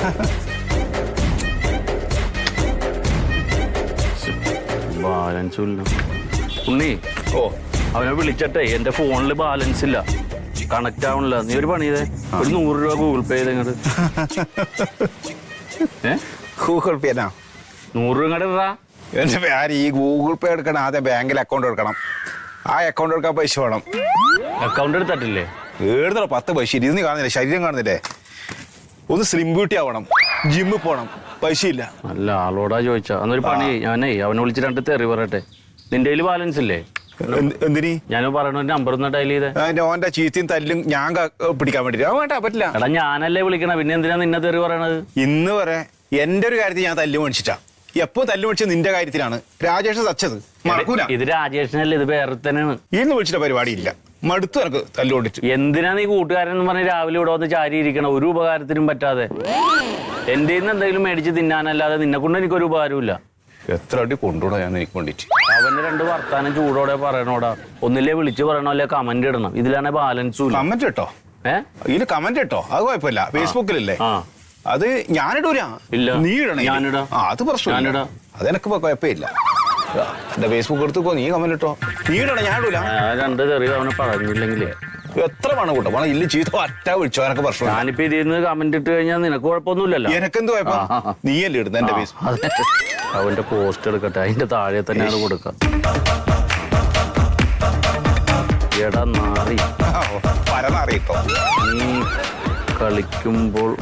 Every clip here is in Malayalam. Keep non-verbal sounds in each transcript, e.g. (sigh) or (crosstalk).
(laughs) ബാലൻസും ഇല്ല ഉണ്ണി ഓ. അവനെ വിളിച്ചട്ടെ എന്റെ ഫോണിൽ ബാലൻസ് ഇല്ല. കണക്ട് ആവണില്ല. നീ ഒരു പണി ചെയ്തേ. ഒരു നൂറ് രൂപ ഗൂഗിൾ പേ ചെയ്ത് ഇങ്ങോട്ട് (laughs) ഏ? ഗൂഗിൾ പേ എന്നാ നൂറ് രൂപ ഇങ്ങോട്ട് എന്റെ പേര് ഈ ഗൂഗിൾ പേ എടുക്കണം ആദ്യം ബാങ്കിൽ അക്കൗണ്ട് എടുക്കണം. ആ അക്കൗണ്ട് എടുക്കാൻ പൈസ വേണം. അക്കൗണ്ട് എടുത്തിട്ടില്ലേ? ഏഴുന്നോ പത്ത് പൈസ. ഇരുന്ന് കാണുന്നില്ലേ? ശരീരം കാണുന്നില്ലേ? ഒന്ന് സ്ലിം ബ്യൂട്ടി ആവണം. ജിമ്മിൽ പോകണം പൈസ ഇല്ല നല്ല ആളോടാ ചോദിച്ചാ. അന്നൊരു പണി ഞാനേ അവനെ വിളിച്ച് രണ്ട് തെറി പറയട്ടെ. നിന്റെ കയ്യിൽ ബാലൻസ് ഇല്ലേ? എന്തിനീ? ഞാൻ പറയണ നമ്പർ ഒന്ന് ഡയൽ ചെയ്തേ. ഓന്റെ ചീത്തയും തല്ലും ഞാൻ പിടിക്കാൻ വേണ്ട പറ്റില്ല. എടാ ഞാനല്ലേ വിളിക്കണ. പിന്നെ എന്തിനാ നിന്നെ തെറി പറയണത്? ഇന്ന് വരെ എന്റെ ഒരു കാര്യത്തിൽ ഞാൻ തല്ലു മേടിച്ചിട്ടാ. എപ്പോ തല്ലു മേടിച്ചത് നിന്റെ കാര്യത്തിലാണ്. രാജേഷ് തച്ചത് മറക്കൂല. ഇത് രാജേഷിനല്ലേ ഇത് വേറെ തന്നെയാണ്. ഇന്ന് വിളിച്ചിട്ട് പരിപാടി ഇല്ല മടുത്തു എനക്ക് തല്ലോടിച്ചു എന്തിനാ നീ കൂട്ടുകാരൻ എന്ന് പറഞ്ഞ് രാവിലെ ഇവിടെ വന്ന് ചാരി ഇരിക്കണം ഒരു ഉപകാരത്തിനും പറ്റാതെ. എന്റെ നിന്ന് എന്തെങ്കിലും മേടിച്ച് തിന്നാനല്ലാതെ നിന്നെ കൊണ്ട് എനിക്കൊരു ഉപകാരമില്ല എത്ര അടി കൊണ്ടുവിടാ ഞാൻ എനിക്ക് വേണ്ടിട്ട് അവന്റെ രണ്ട് വർത്താനം ചൂടോടെ പറയണോടാ. ഒന്നില്ലേ വിളിച്ച് പറയണോ അല്ലെ കമന്റ് ഇടണം. ഇതിലാണെ ബാലൻസ് കമന്റ് ഇട്ടോ? ഏ? ഇതിൽ കമന്റ് ഇട്ടോ? അത് കുഴപ്പമില്ല. ഫേസ്ബുക്കിലല്ലേ ആ. അത് ഞാനിടൂല. ഇല്ല. നീ ഇടണം. ഞാനിടാം. ആ അത് പ്രശ്നം ഞാനിടാം. അതെനക്ക് കുഴപ്പമില്ല. എന്റെ ഫേസ്ബുക്ക് എടുത്തുക്കോ നീ കമന്റ് ഇട്ടോ. നീ ഇടണേ ഞാൻ ഇടൂല. ആ രണ്ട് ചെറിയ അവനെ പറഞ്ഞില്ലെങ്കിലേ. എത്ര പണം കൂട്ടോ? പണം ഇല്ല ചീത്ത ഒറ്റ വിളിച്ചോ എനക്ക് പ്രശ്നം ഞാനിപ്പോ ഇതിൽ നിന്ന് കമന്റ് ഇട്ട് കഴിഞ്ഞാൽ നിനക്ക് കുഴപ്പമൊന്നുമില്ലല്ലോ. എനക്കെന്ത് കുഴപ്പം? ആ. നീയല്ലേ ഇടുന്നത് എന്റെ ഫേസ്ബുക്ക് അവന്റെ പോസ്റ്റ് എടുക്കട്ടെ അതിന്റെ താഴെ തന്നെ അത് കൊടുക്കാം. എടാ നാറി. പരന്നറിയിട്ടോ നീ കളിക്കുമ്പോൾ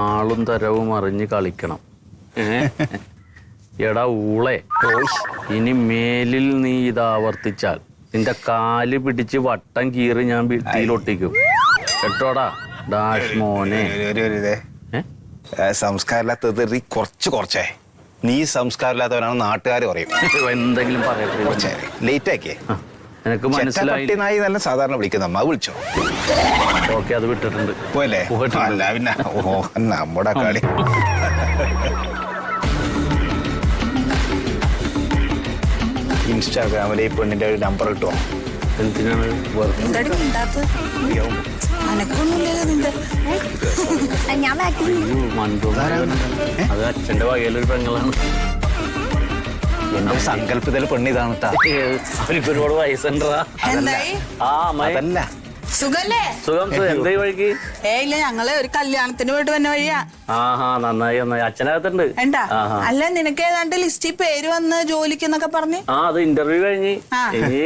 ആളും തരവും അറിഞ്ഞ് കളിക്കണം. ഏ? എടാ ഊളെ ഇനി മേലിൽ നീ ഇത് ആവർത്തിച്ചാൽ നിന്റെ കാൽ പിടിച്ച് വട്ടം കീറി ഞാൻ ഭിത്തിയിലൊട്ടിക്കും. കേട്ടോടാ ഡാഷ് മോനെ? സംസ്കാരമില്ലാത്തത് കുറച്ച് കുറച്ചേ. നീ സംസ്കാരമില്ലാത്തവനാണ് നാട്ടുകാർ പറയും. എന്തെങ്കിലും പറയട്ടെ. ലേറ്റ് ആക്കിയേ എനിക്ക് മനസ്സിലായി. നായി നല്ല സാധാരണ വിളിക്കുന്ന അമ്മ വിളിച്ചോ? ഓക്കെ അത് വിട്ടിട്ടുണ്ട്. പോയല്ലേ. അല്ല പിന്നെ ഓ നമ്മുടെ കളി. ഇൻസ്റ്റാഗ്രാമിലെ ഈ പെണ്ണിന്റെ ഒരു നമ്പർ കിട്ടുമോ എന്തിനാണ്. അത് അച്ഛന്റെ വകയിലൊരു പെങ്ങളാണ്. സങ്കല്പത്തിലെ പെണ്ണിതാണ് ട്ടാ. അവർക്ക് ഒരുപാട് വയസ്സുണ്ടാ അതല്ല. സുഖല്ലേ? സുഖം. എന്തേ വഴിക്ക്? ഏ ഇല്ല ഞങ്ങൾ ഒരു കല്യാണത്തിന് പോയിട്ട് വന്ന വഴിയാ. ആഹാ നന്നായി നന്നായി. അച്ഛനകത്തുണ്ട്. എന്താ? അല്ല നിനക്ക് ഏതാണ്ട് ലിസ്റ്റിൽ പേര് വന്ന് ജോലിക്ക് എന്നൊക്കെ പറഞ്ഞ്? ആ അത് ഇന്റർവ്യൂ കഴിഞ്ഞ്. ഇനി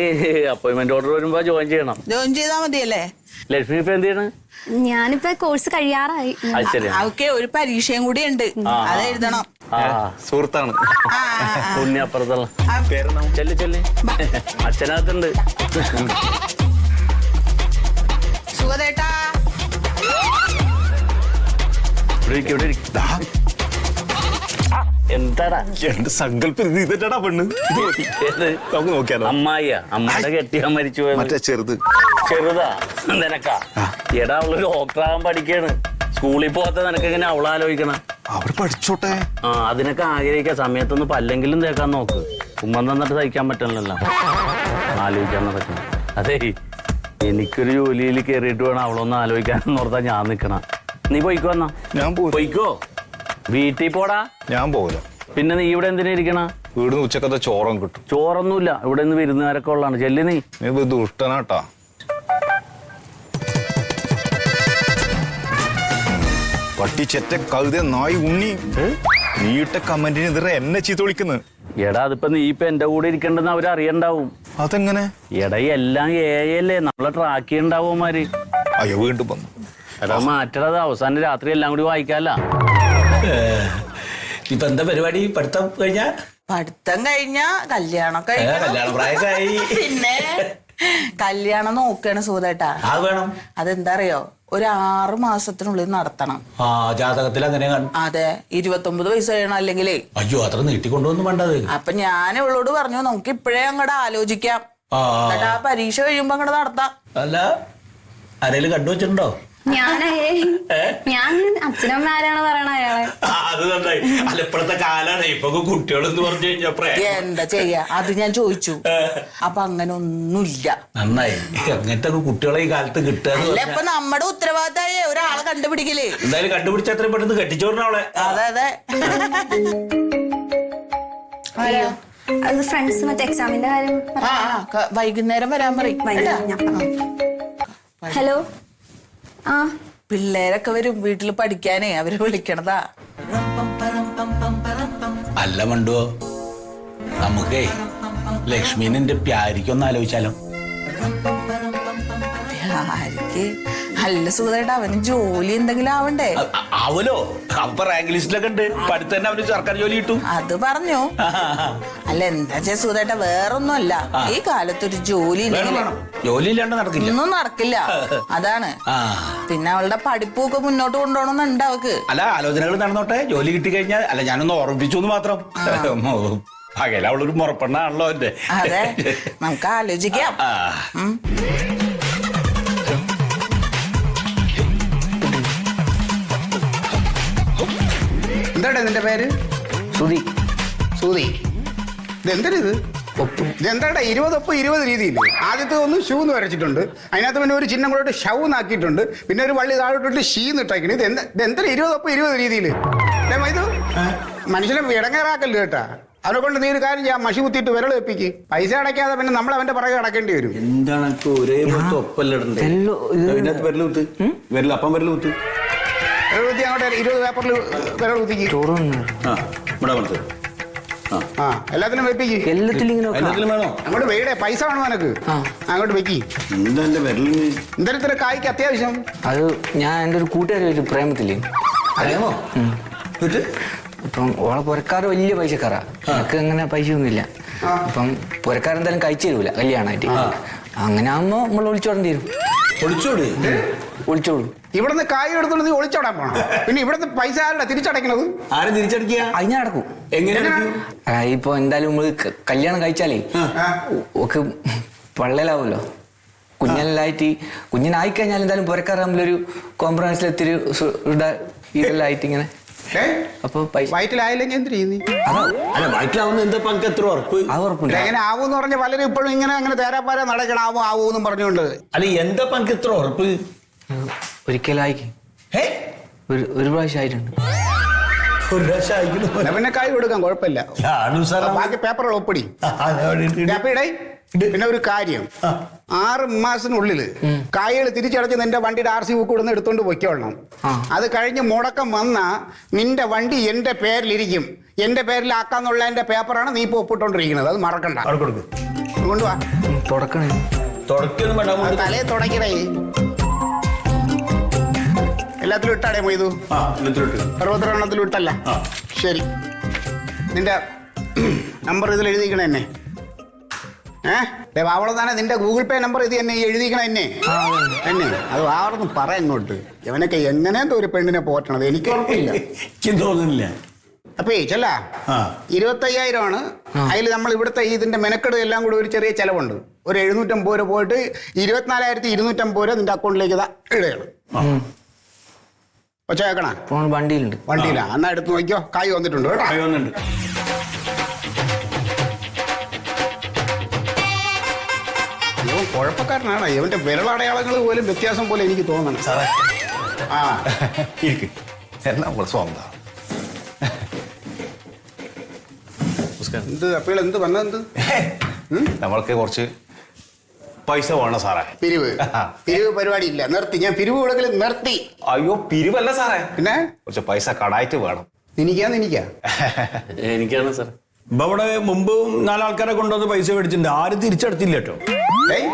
അപ്പോയിന്റ്മെന്റ് ഓർഡർ വരുമ്പോ ജോയിൻ ചെയ്യണം. ജോയിൻ ചെയ്താ മതിയല്ലേ? ലക്ഷ്മി ഇപ്പൊ എന്ത് ചെയ്യണം? ഞാനിപ്പോ കോഴ്സ് കഴിയാറായി. ഓക്കെ അവക്കെ ഒരു പരീക്ഷയും കൂടി ഉണ്ട്. അത് എഴുതണം. ആ സുഹൃത്താണ്. അപ്പുറത്തുള്ള. ആ, ചെല്ല് ചെല്ല്. അച്ഛനകത്തുണ്ട്. ഇരിക്ക്. എന്താടാ? എന്റെ സങ്കല്പം ഇത് ഇതട്ടാ പെണ്ണ്? നമുക്ക് നോക്കിയാലോ? അമ്മായിയാ. അമ്മയുടെ കെട്ടിയാ മരിച്ചു മറ്റേ ചെറുത്. ചെറുതാ നിനക്കാ. എടാ അവൾ ഡോക്ടറാകാൻ പഠിക്കാണ്. സ്കൂളിൽ പോകാത്ത നിനക്ക് എങ്ങനെ അവളാലോചിക്കണ ആലോചിക്കണം? അവിടെ പഠിച്ചോട്ടെ. ആ അതിനൊക്കെ ആഗ്രഹിക്കാൻ സമയത്തൊന്ന് പല്ലെങ്കിലും തേക്കാൻ നോക്ക്. ഉമ്മ തന്നിട്ട് സഹിക്കാൻ പറ്റണല്ലോ ആലോചിക്കാൻ പറ്റണം അതെ എനിക്കൊരു ജോലിയിൽ കയറിയിട്ട് വേണം. അവളൊന്ന് ആലോചിക്കാൻ ഓർത്താ ഞാൻ നിക്കണ. നീ പോയിക്കോ എന്നാ? ഞാൻ പോയിക്കോ? വീട്ടിൽ പോടാ. ഞാൻ പോകില്ല പിന്നെ നീ ഇവിടെ എന്തിനാ ഇരിക്കണ? വീട് ഉച്ചക്കത്തെ ചോറും കിട്ടും. ചോറൊന്നുമില്ല. ഇവിടെ നിന്ന് വിരുന്നുകാരൊക്കെ ഉള്ളതാണ്. ചെല്ലി നീ. നീ ഇത് ദുഷ്ടനാട്ടാ. പട്ടിച്ചെറ്റ കഴുത നായി ഉണ്ണി. നീട്ട കമന്റിന് എതിരെ എന്നെ ചീത്ത വിളിക്കുന്നത് എടാ അതിപ്പോ നീ ഇപ്പൊ എന്റെ കൂടെ ഇരിക്കണ്ടെന്ന് അവരറിയണ്ടാവും. അതെങ്ങനെ? എടാ എല്ലാം ഏയല്ലേ നമ്മളെ ട്രാക്ക് ചെയ്യണ്ടാവുമാര് അയ്യോ വീണ്ടും വന്നു. എടാ മാറ്റണത് അവസാനം രാത്രി എല്ലാം കൂടി വായിക്കാല്ല. ഇപ്പൊ എന്താ പരിപാടി? പഠിത്തം കഴിഞ്ഞാ? പഠിത്തം കഴിഞ്ഞ കല്യാണം കഴിഞ്ഞ കല്യാണ പ്രായക്കായി (laughs) പിന്നെ കല്യാണം നോക്കുകയാണ് സുഖദേട്ടാ ആ വേണം. അതെന്താ അറിയോ ഒരു ആറ് മാസത്തിനുള്ളിൽ നടത്തണം. ആ ജാതകത്തിൽ അങ്ങനെ കാണും അതെ ഇരുപത്തൊമ്പത് വയസ്സ് കഴിയണം അല്ലെങ്കിലേ. അയ്യോ അത്ര നീട്ടിക്കൊണ്ടുവന്നു വേണ്ടത് അപ്പൊ ഞാൻ ഇവളോട് പറഞ്ഞു നമുക്ക് ഇപ്പോഴേ അങ്ങോട്ട് ആലോചിക്കാം. ആ. എന്നിട്ട് ആ പരീക്ഷ കഴിയുമ്പോ അങ്ങോട്ട് നടത്താം. അല്ല ആരേലും കണ്ടുവച്ചിട്ടുണ്ടോ? ഞാൻ ഞാനേ ഞാൻ അച്ഛനമ്മ ആരാണ് പറയണ അയാളെ? അത് അല്ല ഇപ്പോഴത്തെ കാലാണ് ഇപ്പൊ കുട്ടികളെന്ന് പറഞ്ഞു കഴിഞ്ഞാൽ എന്താ ചെയ്യാ? അത് ഞാൻ ചോദിച്ചു. അപ്പൊ അങ്ങനെ ഒന്നുമില്ല. നന്നായി. അങ്ങനത്തെ കുട്ടികളെ ഈ കാലത്ത് കിട്ടുക എന്ന് പറഞ്ഞാ- ഇപ്പൊ നമ്മുടെ ഉത്തരവാദിത്തമായി ഒരാളെ കണ്ടുപിടിക്കലേ. എന്തായാലും കണ്ടുപിടിച്ച അത്രയും പെട്ടെന്ന് കെട്ടിച്ചോറിന അവളെ. അതെ അതെ. അയ്യോ അത് ഫ്രണ്ട്സ് മറ്റേ എക്സാമിന്റെ കാര്യം ആ ആ, ക- വൈകുന്നേരം വരാൻ പറയും. ഹലോ ആ. പിള്ളേരൊക്കെ വരും. വീട്ടിൽ പഠിക്കാനേ. അവർ വിളിക്കണതാ. അല്ല മണ്ടുവോ? നമുക്കേ ലക്ഷ്മീനെ പ്യാരിക്കൊന്ന് ആലോചിച്ചാലോ. ആർക്ക് നല്ല സുഖമായിട്ട് അവന് ജോലി എന്തെങ്കിലും ആവണ്ടേ? ആവലോ അ- അവലോ അപ്പൊ റാങ്ക് ലിസ്റ്റിലൊക്കെ ഉണ്ട്. പഠിത്ത തന്നെ അവന് സർക്കാർ ജോലി കിട്ടും. അത് പറഞ്ഞു? അല്ല എന്താ ചെയ്യാ സുഖമായിട്ട് വേറൊന്നുമല്ല. ഈ കാലത്തൊരു ജോലി ജോലി ഇല്ലാണ്ട് നടക്കില്ല. ഒന്നും നടക്കില്ല. അതാണ്. പിന്നെ അവളുടെ പഠിപ്പൊക്കെ മുന്നോട്ട് കൊണ്ടുപോകണമെന്നുണ്ട് അവക്ക് അല്ല ആലോചനകൾ നടന്നോട്ടെ. ജോലി കിട്ടി കഴിഞ്ഞാൽ അല്ല ഞാനൊന്ന് ഓർമ്മിപ്പിച്ചു എന്ന് മാത്രം. പകല അവളൊരു മുറപ്പെണ്ണാണല്ലോ എന്റെ അതെ. നമുക്ക് ആലോചിക്കാം. എന്താടാ നിന്റെ പേര്? സുധി. സുതി ഇതെന്തൊരു ഇത്? ഒപ്പ്. ഇതെന്താടാ ഇരുപതൊപ്പ് ഇരുപത് രീതിയിൽ ആദ്യത്തെ ഒന്ന് ഷൂ എന്ന് വരച്ചിട്ടുണ്ട്. അതിനകത്ത് പിന്നെ ഒരു ചിഹ്നം കൂടെ ഷൗ എന്നാക്കിയിട്ടുണ്ട്. പിന്നെ ഒരു വള്ളി താഴോട്ടിട്ട് ഷീ നിട്ടേക്കണ് ഇത് എന്താ ഇതെന്താ ഇരുപതൊപ്പ് ഇരുപത് രീതിയിൽ ഇത് മനുഷ്യനെ ഇടങ്ങേറാക്കല്ലോ കേട്ടാ. അവനെ കൊണ്ട് നീ ഒരു കാര്യം ചെയ്യാം. മഷി കുത്തിയിട്ട് വിരൽ വെപ്പിക്ക്. പൈസ അടയ്ക്കാതെ പിന്നെ നമ്മൾ അവന്റെ പുറകെ അടക്കേണ്ടി വരും. എന്താണ് ഒരേ ഒപ്പല്ലേ അപ്പം വരൽ കുത്ത്. ഇരുപത് പേപ്പറിൽ വിരൽ കുത്തിക്ക്. ആ ഇവിടെ ആ. എല്ലാത്തിനും വെപ്പിക്ക്. എല്ലാത്തിലും ഇങ്ങനെ വെക്കണം. എല്ലാത്തിലും വേണോ? അങ്ങോട്ട് വെയുടെ പൈസ വേണോ നിനക്ക്? ആ. അങ്ങോട്ട് വെക്കി. എന്താ എന്റെ വിരലിന്? എന്തായാലും ഇത്ര കായ്ക്ക് അത്യാവശ്യം. അത് ഞാൻ എന്റെ ഒരു കൂട്ടുകാരി ഒരു പ്രേമത്തിൽ. അറിയാമോ എന്നിട്ട്? അപ്പം ഓളെ പുരക്കാറ് വലിയ പൈസക്കാരാ. എനിക്ക് അങ്ങനെ പൈസ ഒന്നുമില്ല അപ്പം പുരക്കാരെന്തായാലും കഴിച്ചു തരൂല കല്യാണമായിട്ട്. അങ്ങനെ ആകുമ്പോ നമ്മൾ ഒളിച്ചോടേണ്ടി വരും. ഒളിച്ചോട്? ഒളിച്ചോളൂ. ഇവിടുന്ന് കായ് എടുത്തോണ്ട് നീ ഒളിച്ചോടാൻ പോണം. പിന്നെ ഇവിടുന്ന് പൈസ ആരുടെ തിരിച്ചടയ്ക്കണത്? ആരെ തിരിച്ചടിക്കുക അത് ഞാൻ അടക്കും എങ്ങനെ ആ, ഇപ്പൊ എന്തായാലും നമ്മൾ ക- കല്യാണം കഴിച്ചാലേ ഒക്കെ പള്ളലാവുമല്ലോ കുഞ്ഞനായിട്ട് കുഞ്ഞിനായി കഴിഞ്ഞാൽ എന്തായാലും പുരക്കാർ തമ്മിലൊരു കോംപ്രമൈസിലെത്തിരി ഇതെല്ലാം ആയിട്ട് ഇങ്ങനെ ഏ? അപ്പൊ പൈസ വയറ്റിലായില്ലെങ്കിൽ എന്ത് ചെയ്യും നീ അതാ അല്ല വയറ്റിലാവുന്ന എന്താ പങ്ക്? എത്ര ഉറപ്പ്? അത് ഉറപ്പുണ്ട് എങ്ങനെ ആവൂന്ന് പറഞ്ഞ പലരും ഇപ്പോഴും ഇങ്ങനെ അങ്ങനെ തേരാപ്പാര നടക്കണം ആവും ആവൂന്നും പറഞ്ഞുകൊണ്ട്. അല്ല എന്താ പങ്ക്? എത്ര ഉറപ്പ്? ഒരിക്കലായി ഒരു ഒരു പ്രാവശ്യം ആയിട്ടുണ്ട്. ഒരു പ്രാവശ്യം അയക്കുന്നു. പിന്നെ കായ് കൊടുക്കാം കുഴപ്പമില്ല. ബാക്കി പേപ്പറുകൾ ഒപ്പിടി. പിന്നെ ഒരു കാര്യം. ആറ് മാസത്തിനുള്ളിൽ കായകൾ തിരിച്ചടച്ച് നിന്റെ വണ്ടിയുടെ ആർ സി ബുക്ക് ഇവിടുന്ന് എടുത്തോണ്ട് പൊയ്ക്കോളണം ആ. അത് കഴിഞ്ഞ് മുടക്കം വന്ന നിന്റെ വണ്ടി എന്റെ പേരിലിരിക്കും. എന്റെ പേരിലാക്കാന്നുള്ള എന്റെ പേപ്പറാണ് നീ ഇപ്പൊ ഒപ്പിട്ടോണ്ടിരിക്കുന്നത്. അത് മറക്കണ്ട. അവിടെ കൊടുക്ക്. കൊണ്ടുവാ തുടക്കണേ. അത് അങ്ങോട്ട്. തുടക്കണേ എല്ലാത്തിലും ഇട്ടാടേ മൊയ്തു? ആ അറുപത്തിരണ്ടെണ്ണത്തിലും ഇട്ടല്ല ആ. ശരി. നിന്റെ നമ്പർ ഇതിൽ എഴുതിക്കണേ എന്നെ. ഏ? വാവളം തന്നെ നിന്റെ ഗൂഗിൾ പേ നമ്പർ ഇത് എന്നെ എഴുതിക്കണ എന്നെ. എന്നെ. അത് വാവളൊന്നും പറ ഇങ്ങോട്ട്. ഇവനൊക്കെ എങ്ങനെയാ ഒരു പെണ്ണിനെ പോറ്റണത് എനിക്ക് ഉറപ്പില്ല. എനിക്കും തോന്നുന്നില്ല. അപ്പേ ചെല്ല. ആ. ഇരുപത്തയ്യായിരമാണ്. അതിൽ നമ്മൾ ഇവിടുത്തെ ഈ ഇതിന്റെ മെനക്കെട് എല്ലാം കൂടി ഒരു ചെറിയ ചെലവുണ്ട്. ഒരു എഴുന്നൂറ്റമ്പത് രൂപ പോയിട്ട് ഇരുപത്തിനാലായിരത്തി ഇരുന്നൂറ്റമ്പത് രൂപ നിന്റെ അക്കൗണ്ടിലേക്ക് ഇതാ ഇടുകയാണ്. ഒച്ച കേക്കണ? ഫോൺ വണ്ടിയിലുണ്ട്. വണ്ടിയിലാ. എന്നാ എടുത്ത് നോക്കിയോ കായ് വന്നിട്ടുണ്ട് കേട്ടോ. വന്നിട്ടുണ്ട്. ഇവൻ കുഴപ്പക്കാരനാണ് ഇവന്റെ വിരളടയാളങ്ങൾ പോലും വ്യത്യാസം പോലെ എനിക്ക് തോന്നണം. സാറേ. ആ. ഇരിക്ക്. എന്നാ നമ്മൾ സ്വന്തം എന്ത്? അപ്പോൾ എന്ത്? വന്നെന്ത് നമ്മൾക്ക് കുറച്ച് പൈസ വേണം സാറേ? പിരിവ്. (laughs) പിരിവ് പരിപാടി ഇല്ല നിർത്തി. ഞാൻ പിരിവ് കൊടുക്കൽ നിർത്തി. അയ്യോ പിരിവല്ല സാറേ. പിന്നെ? കുറച്ച് പൈസ കടായിട്ട് വേണം. നിനിക്കാ നിനിക്കാ? എനിക്കാണ് സാർ ഇപ്പൊ അവിടെ മുമ്പ് നാലാൾക്കാരെ കൊണ്ടുവന്ന് പൈസ മേടിച്ചിട്ടുണ്ട്. ആരും തിരിച്ചെടുത്തില്ല കേട്ടോ. ഏയ്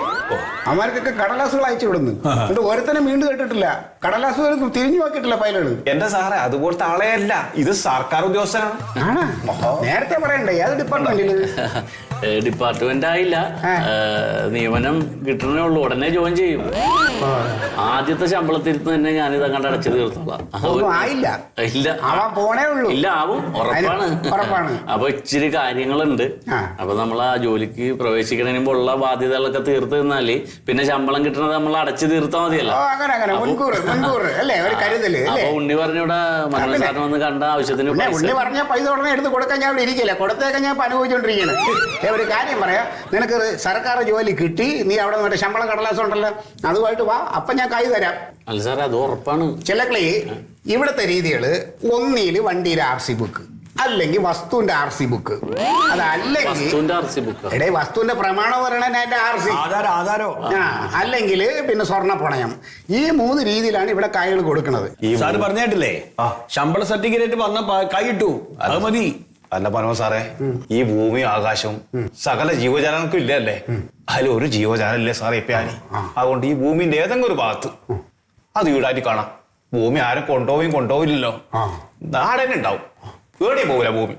അവന്മാർക്കൊക്കെ കടലാസുകൾ അയച്ചു വിടുന്നു. എന്നിട്ട് ഒരുത്തനെ വീണ്ടും കേട്ടിട്ടില്ല. കടലാസുകൾ തിരിഞ്ഞു നോക്കിയിട്ടില്ല പൈലട്. എന്റെ സാറേ അതുപോലത്തെ ആളെയല്ല ഇത് സർക്കാർ ഉദ്യോഗസ്ഥനാണ്. നേരത്തെ പറയണ്ടേ ഏത് ഡിപ്പാർട്ട്മെന്റിൽ ഡിപ്പാർട്ട്മെന്റ് ആയില്ല. നിയമനം കിട്ടണേ ഉള്ളൂ ഉടനെ ജോയിൻ ചെയ്യും. ആദ്യത്തെ ശമ്പളത്തിരുത്ത് തന്നെ ഞാനിത് അങ്ങോട്ട് അടച്ചു തീർത്തോളാം. ഇല്ല. ആവാൻ പോണേ ഉള്ളൂ. ഇല്ല ആവും. ഉറപ്പാണ്. അപ്പൊ ഇച്ചിരി കാര്യങ്ങളുണ്ട്. അപ്പൊ നമ്മൾ ആ ജോലിക്ക് പ്രവേശിക്കുന്നതിന് മുമ്പ് ഉള്ള ബാധ്യതകളൊക്കെ തീർത്ത് നിന്നാൽ പിന്നെ ശമ്പളം കിട്ടുന്നത് നമ്മൾ അടച്ചു തീർത്താൽ മതിയല്ലോ. അങ്ങനെ അങ്ങനെ. മുൻകൂർ മുൻകൂർ അല്ലേ? ഒരു കരുതൽ അപ്പൊ ഉണ്ണി പറഞ്ഞൂടെ മനോജ് സാറിന് വന്ന് കണ്ട ആവശ്യത്തിന് ഉണ്ണി പറഞ്ഞ പൈസ ഉടനെ എടുത്ത് കൊടുക്കാൻ ഞാൻ ഇവിടെ ഇരിക്കില്ല. കൊടുത്തേക്കാൻ ഞാൻ ഏ, ഒരു കാര്യം പറയാം. നിനക്ക് സർക്കാർ ജോലി കിട്ടി. നീ അവിടെ മറ്റേ ശമ്പളം കടലാസം ഉണ്ടല്ലോ. അതുമായിട്ട് വാ. അപ്പൊ ഞാൻ കൈ തരാം. അല്ല സാറേ അത് ഉറപ്പാണ്. ചിലക്കളി ഇവിടുത്തെ രീതികൾ ഒന്നിയിൽ വണ്ടിയിൽ ആർ സി ബുക്ക്. അല്ലെങ്കിൽ വസ്തുവിന്റെ ആർ സി ബുക്ക് അതല്ലെങ്കിൽ വസ്തുവിന്റെ ആർ സി ബുക്ക് എടേ വസ്തുവിന്റെ പ്രമാണം പറയണ എന്റെ ആർ സി ആധാരം ആധാരോ? ആ അല്ലെങ്കിൽ പിന്നെ സ്വർണ പണയം ഈ മൂന്ന് രീതിയിലാണ് ഇവിടെ കായകൾ കൊടുക്കുന്നത്. സാറ് പറഞ്ഞിട്ടില്ലേ? ശമ്പള സർട്ടിഫിക്കറ്റ് വന്ന കൈ ഇട്ടു അത് മതി. അല്ല പറഞ്ഞോ സാറേ ഈ ഭൂമിയും ആകാശവും സകല ജീവജാലങ്ങൾക്കും ഇല്ല അല്ലേ അതിൽ ഒരു ജീവജാലം ഇല്ലേ സാറേ ഇപ്പൊ ഞാൻ അതുകൊണ്ട് ഈ ഭൂമിന്റെ ഏതെങ്കിലും ഒരു ഭാഗത്ത് അത് വീടായിട്ട് കാണാം. ഭൂമി ആരും കൊണ്ടുപോയും കൊണ്ടുപോയില്ലല്ലോ ആ. ഉണ്ടാവും. ഏടിയും പോകില്ല ഭൂമി.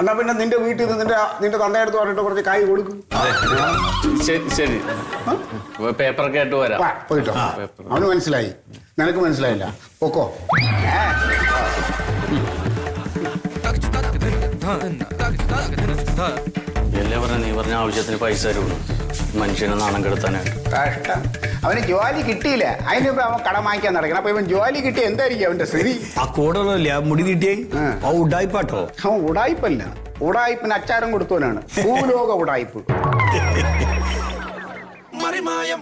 എന്നാ- പിന്നെ നിന്റെ വീട്ടിൽ നിന്ന് നിന്റെ നിന്റെ തന്തയെടുത്ത് പറഞ്ഞിട്ട് കുറച്ച് കായ് കൊടുക്കും. ശരി ശരി. പേപ്പറൊക്കെ ആയിട്ട് വരാം. പോയിട്ടോ. അവന് മനസ്സിലായി. നിനക്ക് മനസ്സിലായില്ല. പൊക്കോ. ഏ, എല്ലാം പറഞ്ഞ? നീ പറഞ്ഞ ആവശ്യത്തിന് പൈസ തരുള്ളൂ. മനുഷ്യനെ നാണം കെടുത്താനായിട്ട്. കഷ്ടം. അവന് ജോലി കിട്ടിയില്ല. അതിന് ഇപ്പൊ അവൻ കടം വാങ്ങിക്കാൻ നടക്കണം. അപ്പൊ ഇവൻ ജോലി കിട്ടി എന്തായിരിക്കും അവന്റെ സ്ഥിതി? ആ കൂടല്ലേ ആ മുടി കിട്ടിയേ ആ. ആ ഉഡായിപ്പാട്ടോ അവൻ ഉടായിപ്പല്ല ഉടായിപ്പിന് അച്ചാരം കൊടുത്തവനാണ്. ഭൂലോക ഉടായിപ്പ് മറിമായം.